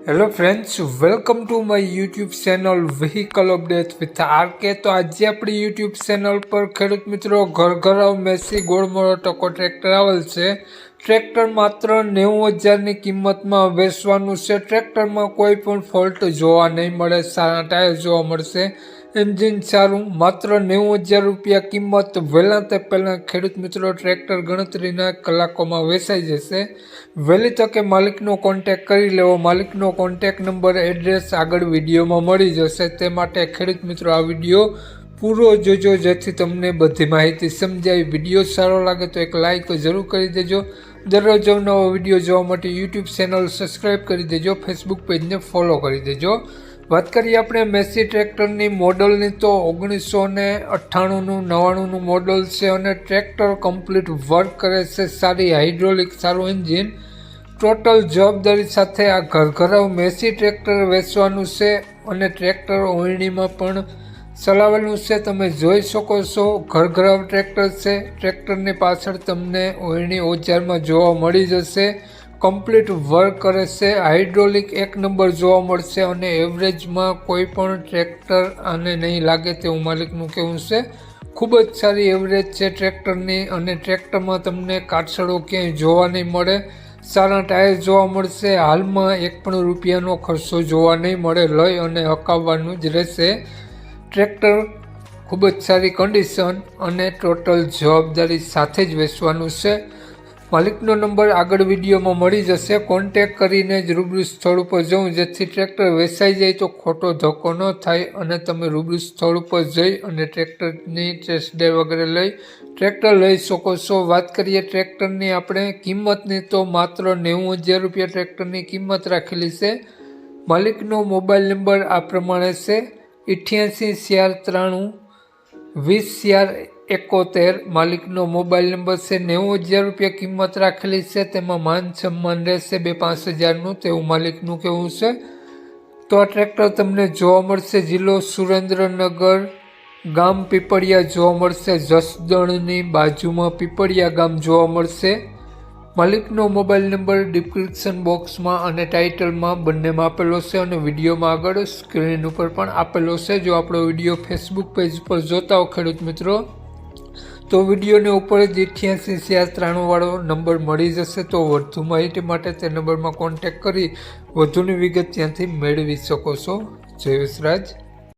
Hello friends welcome to my YouTube channel vehicle update with R K તો આજે આપણી YouTube channel પર ખેડૂત મિત્રો ઘર ઘરાવ મેસી ગોળમોળો ટકો ટ્રેક્ટર આવેલ છે. ટ્રેક્ટર માત્ર નેવું હજારની કિંમતમાં વેચવાનું છે. ટ્રેક્ટરમાં કોઈ પણ ફોલ્ટ જોવા નહીં મળે, સારા ટાયર જોવા મળશે. એન્જિન સારું માત્ર નેવું હજાર રૂપિયા કિંમત. વહેલા તે પહેલાં ખેડૂત મિત્રો ટ્રેક્ટર ગણતરીના કલાકોમાં વેચાઈ જશે. વહેલી તકે માલિકનો કોન્ટેક કરી લેવો. માલિકનો કોન્ટેક નંબર એડ્રેસ આગળ વિડીયોમાં મળી જશે. તે માટે ખેડૂત મિત્રો, આ વીડિયો પૂરો જોજો, જેથી તમને બધી માહિતી સમજાય. વીડિયો સારો લાગે તો એક લાઇક જરૂર કરી દેજો. દરરોજ નવો વીડિયો જોવા માટે યુટ્યુબ ચેનલ સબસ્ક્રાઈબ કરી દેજો. ફેસબુક પેજને ફોલો કરી દેજો. વાત કરીએ આપણે મેસી ટ્રેક્ટરની મોડલની, તો ઓગણીસો ને અઠ્ઠાણુંનું, નવ્વાણુંનું મોડલ છે અને ટ્રેક્ટર કમ્પ્લીટ વર્ક કરે છે. સારી હાઇડ્રોલિક, સારું એન્જિન. ટોટલ જવાબદારી સાથે આ ઘરઘરાવ મેસી ટ્રેક્ટર વેચવાનું છે અને ટ્રેક્ટર ઓયણીમાં પણ ચલાવેલું છે. તમે જોઈ શકો છો, ઘરઘરાવ ટ્રેક્ટર છે. ટ્રેક્ટરની પાછળ તમને ઓયણી ઓજારમાં જોવા મળી જશે. કમ્પ્લીટ વર્ક કરે છે. હાઇડ્રોલિક એક નંબર જોવા મળશે અને એવરેજમાં કોઈ પણ ટ્રેક્ટર આને નહીં લાગે તેવું માલિકનું કહેવું છે. ખૂબ જ સારી એવરેજ છે ટ્રેક્ટરની અને ટ્રેક્ટરમાં તમને કાટસડો ક્યાંય જોવા નહીં મળે. સારા ટાયર જોવા મળશે. હાલમાં એક પણ રૂપિયાનો ખર્ચો જોવા નહીં મળે. લઈ અને હકાવવાનું જ રહેશે. ટ્રેક્ટર ખૂબ જ સારી કન્ડિશન અને ટોટલ જવાબદારી સાથે જ વેચવાનું છે. માલિકનો નંબર આગળ વિડીયોમાં મળી જશે. કોન્ટેક કરીને જ રૂબરૂ સ્થળ ઉપર જવું જેથી ટ્રેક્ટર વેચાઈ જાય તો ખોટો ધક્કો ન થાય અને તમે રૂબરૂ સ્થળ ઉપર જઈ અને ટ્રેક્ટરની ટેસ્ટ ડ્રાઈવ વગેરે લઈ ટ્રેક્ટર લઈ શકો છો. વાત કરીએ ટ્રેક્ટરની, આપણે કિંમતની તો માત્ર નેવું હજાર રૂપિયા ટ્રેક્ટરની કિંમત રાખેલી છે. માલિકનો મોબાઈલ નંબર આ પ્રમાણે છે. અઠ્યાસી ચાર ત્રાણું, વીસ ચાર એકોતેર, માલિકનો મોબાઈલ નંબર છે નેવું હજાર રૂપિયા કિંમત રાખેલી છે. તેમાં માન સન્માન રહેશે બે પાંચ હજારનું, તેવું માલિકનું કહેવું છે. તો આ ટ્રેક્ટર તમને જોવા મળશે. જિલ્લો સુરેન્દ્રનગર ગામ પીપળિયા જોવા મળશે. જસદણની બાજુમાં પીપળિયા ગામ જોવા મળશે. માલિકનો મોબાઈલ નંબર ડિસ્ક્રિપ્શન બોક્સમાં અને ટાઇટલમાં બંનેમાં આપેલો છે અને વિડીયોમાં આગળ સ્ક્રીન ઉપર પણ આપેલો છે. જો આપણો વીડિયો ફેસબુક પેજ પર જોતા હો ખેડૂત મિત્રો. તો વિડીયોને ઉપર જ અઠ્યાસી ચાર ત્રાણુંવાળો નંબર મળી જશે. તો વધુ માહિતી માટે તે નંબરમાં કોન્ટેક કરી વધુની વિગત ત્યાંથી મેળવી શકો છો. જય વિસરાજ.